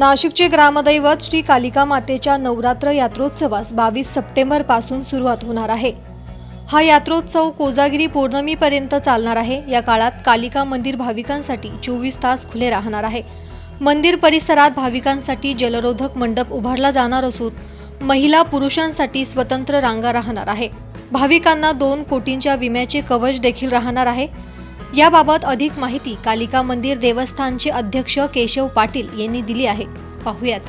नाशिकचे ग्रामदैवत श्री कालिका मातेच्या नवरात्र यात्रोत्सवास बावीस सप्टेंबरपासून सुरुवात होणार आहे. हा यात्रोत्सव कोजागिरी पौर्णमीपर्यंत चालणार आहे. या काळात कालिका मंदिर भाविकांसाठी चोवीस तास खुले राहणार आहे. मंदिर परिसरात भाविकांसाठी जलरोधक मंडप उभारला जाणार असून महिला पुरुषांसाठी स्वतंत्र रांगा राहणार आहे. भाविकांना दोन कोटींच्या विम्याचे कवच देखील राहणार आहे. याबाबत अधिक माहिती कालिका मंदिर देवस्थानचे अध्यक्ष केशव पाटील यांनी दिली आहे. पाहूयात.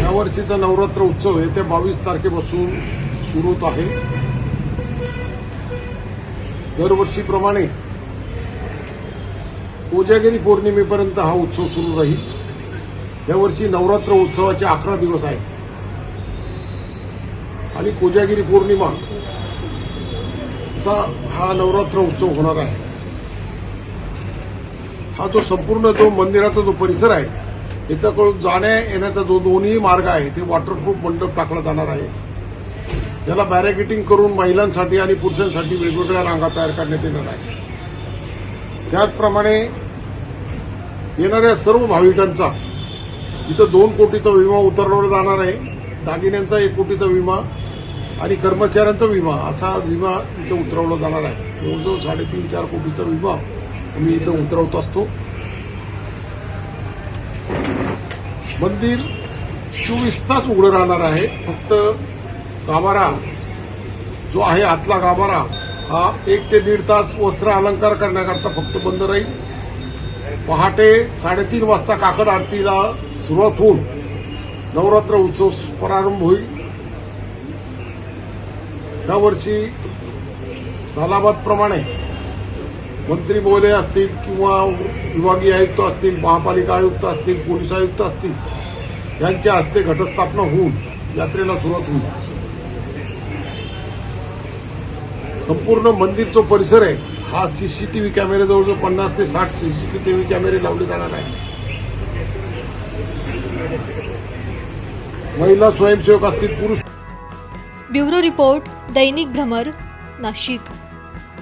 यावर्षीचा नवरात्र उत्सव येत्या ते बावीस तारखेपासून सुरू होत आहे. दरवर्षीप्रमाणे कोजागिरी पौर्णिमेपर्यंत हा उत्सव सुरू राहील. यावर्षी नवरात्र उत्सवाचे अकरा दिवस आहेत. आणि कोजागिरी पौर्णिमा चा हा नवरात्र उत्सव होणार आहे. हा जो संपूर्ण जो मंदिराचा जो परिसर आहे याच्याकडून जाण्या येण्याचा जो दोन्ही मार्ग आहे ते वॉटरप्रूफ मंडप टाकला जाणार आहे. याला बॅरिकेटिंग करून महिलांसाठी आणि पुरुषांसाठी वेगवेगळ्या रांगा तयार करण्यात येणार आहे. त्याचप्रमाणे येणाऱ्या सर्व भाविकांचा इथं दोन कोटीचा विमा उतरवला जाणार आहे. दागिन्यांचा एक कोटीचा विमा आणि कर्मचाऱ्यांचा विमा असा विमा इथं उतरवला जाणार आहे. जवळजवळ साडेतीन चार कोटीचा विमा आम्ही इथं उतरवत असतो. मंदिर चोवीस तास उघडं राहणार आहे. फक्त गाभारा जो आहे आतला गाभारा हा एक ते दीड तास वस्त्र अलंकार करण्याकरता फक्त बंद राहील. पहाटे साडेतीन वाजता काकड आरतीला सुरुवात होऊन नवरात्र उत्सव प्रारंभ होईल. यावर्षी सालाबादप्रमाणे मंत्री महोदय असतील किंवा विभागीय आयुक्त असतील महापालिका आयुक्त असतील पोलीस आयुक्त असतील यांच्या हस्ते घटस्थापना होऊन यात्रेला सुरुवात होईल. संपूर्ण मंदिर जो परिसर आहे. हा सीसीटीव्ही कॅमेरे जवळजवळ पन्नास ते साठ सीसीटीव्ही कॅमेरे लावले जाणार आहे महिला स्वयंसेवक असतील पुरुष ब्युरो रिपोर्ट दैनिक भ्रमर नाशिक.